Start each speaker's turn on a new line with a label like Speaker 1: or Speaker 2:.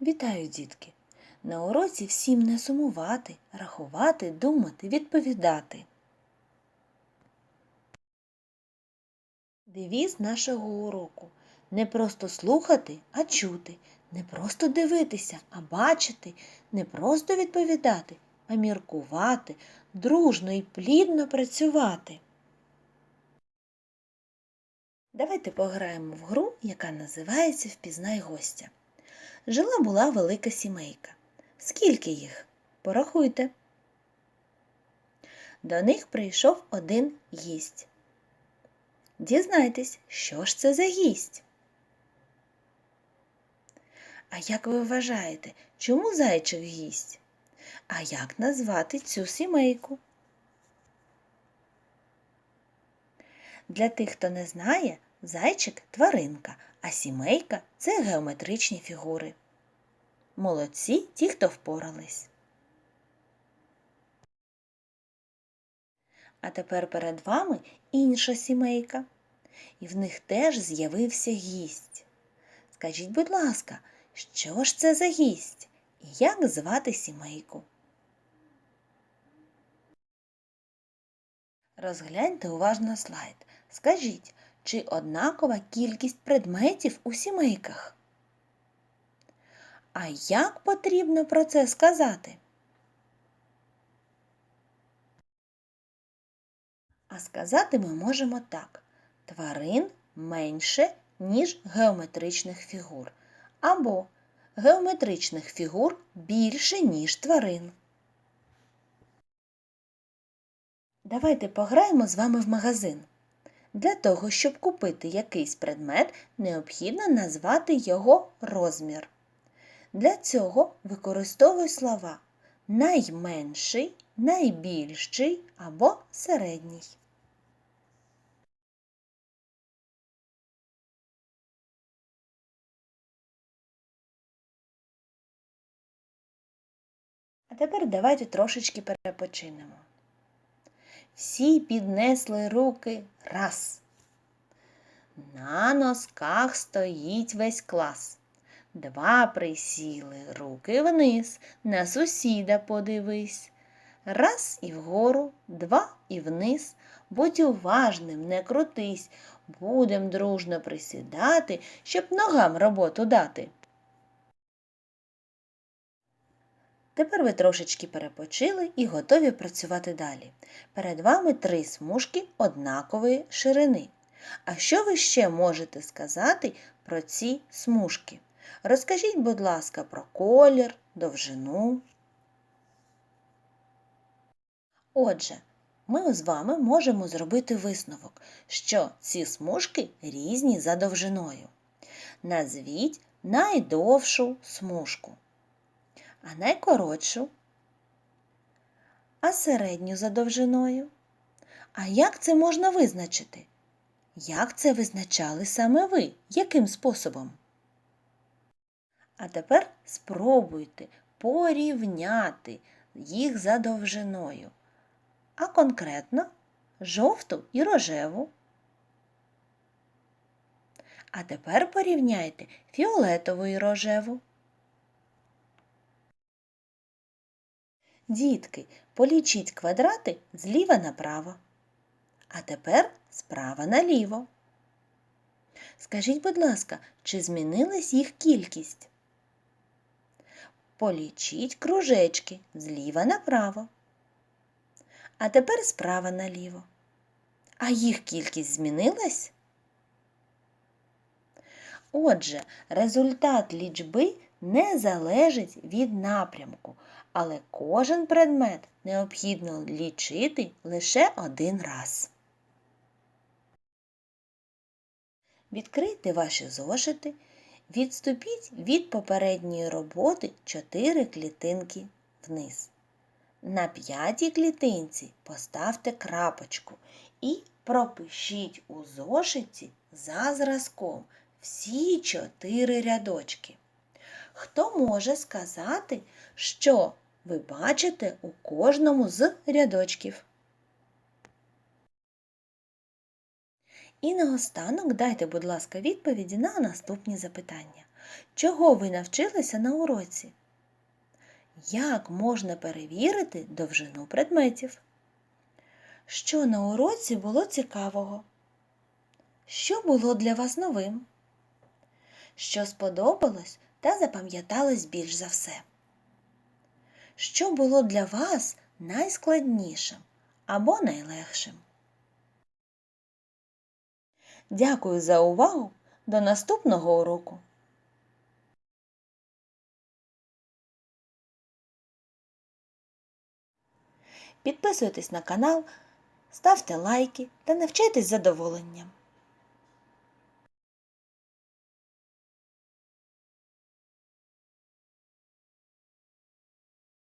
Speaker 1: Вітаю, дітки! На уроці всім не сумувати, рахувати, думати, відповідати. Девіз нашого уроку не просто слухати, а чути, не просто дивитися, а бачити, не просто відповідати, а міркувати, дружно і плідно працювати. Давайте пограємо в гру, яка називається Впізнай гостя. Жила була велика сімейка. Скільки їх? Порахуйте. До них прийшов один гість. Дізнайтесь, що ж це за гість? А як ви вважаєте, чому зайчик гість? А як назвати цю сімейку? Для тих, хто не знає, зайчик тваринка, а сімейка це геометричні фігури. Молодці ті, хто впорались. А тепер перед вами інша сімейка, і в них теж з'явився гість. Скажіть, будь ласка, що ж це за гість і як звати сімейку? Розгляньте уважно слайд. Скажіть, чи однакова кількість предметів у сімейках? А як потрібно про це сказати? А сказати ми можемо так: тварин менше, ніж геометричних фігур, або геометричних фігур більше, ніж тварин. Давайте пограємо з вами в магазин. Для того, щоб купити якийсь предмет, необхідно назвати його розмір. Для цього використовуй слова найменший, найбільший або середній. А тепер давайте трошечки перепочинемо. Всі піднесли руки раз. На носках стоїть весь клас. Два присіли руки вниз, на сусіда подивись. Раз і вгору, два і вниз. Будь уважним, не крутись, будем дружно присідати, щоб ногам роботу дати. Тепер ви трошечки перепочили і готові працювати далі. Перед вами три смужки однакової ширини. А що ви ще можете сказати про ці смужки? Розкажіть, будь ласка, про колір, довжину. Отже, ми з вами можемо зробити висновок, що ці смужки різні за довжиною. Назвіть найдовшу смужку, а найкоротшу, а середню за довжиною. А як це можна визначити? Як це визначали саме ви? Яким способом? А тепер спробуйте порівняти їх за довжиною, а конкретно жовту і рожеву. А тепер порівняйте фіолетову і рожеву. Дітки, полічіть квадрати зліва направо. А тепер справа наліво. Скажіть, будь ласка, чи змінилась їх кількість? Полічіть кружечки зліва направо. А тепер справа наліво. А їх кількість змінилась? Отже, результат лічби не залежить від напрямку, але кожен предмет необхідно лічити лише один раз. Відкрийте ваші зошити, відступіть від попередньої роботи 4 клітинки вниз. На п'ятій клітинці поставте крапочку і пропишіть у зошиті за зразком всі чотири рядочки. Хто може сказати, що ви бачите у кожному з рядочків? І наостанок дайте, будь ласка, відповіді на наступні запитання. Чого ви навчилися на уроці? Як можна перевірити довжину предметів? Що на уроці було цікавого? Що було для вас новим? Що сподобалось та запам'яталось більш за все? Що було для вас найскладнішим або найлегшим? Дякую за увагу! До наступного уроку! Підписуйтесь на канал, ставте лайки та навчайтесь задоволенням.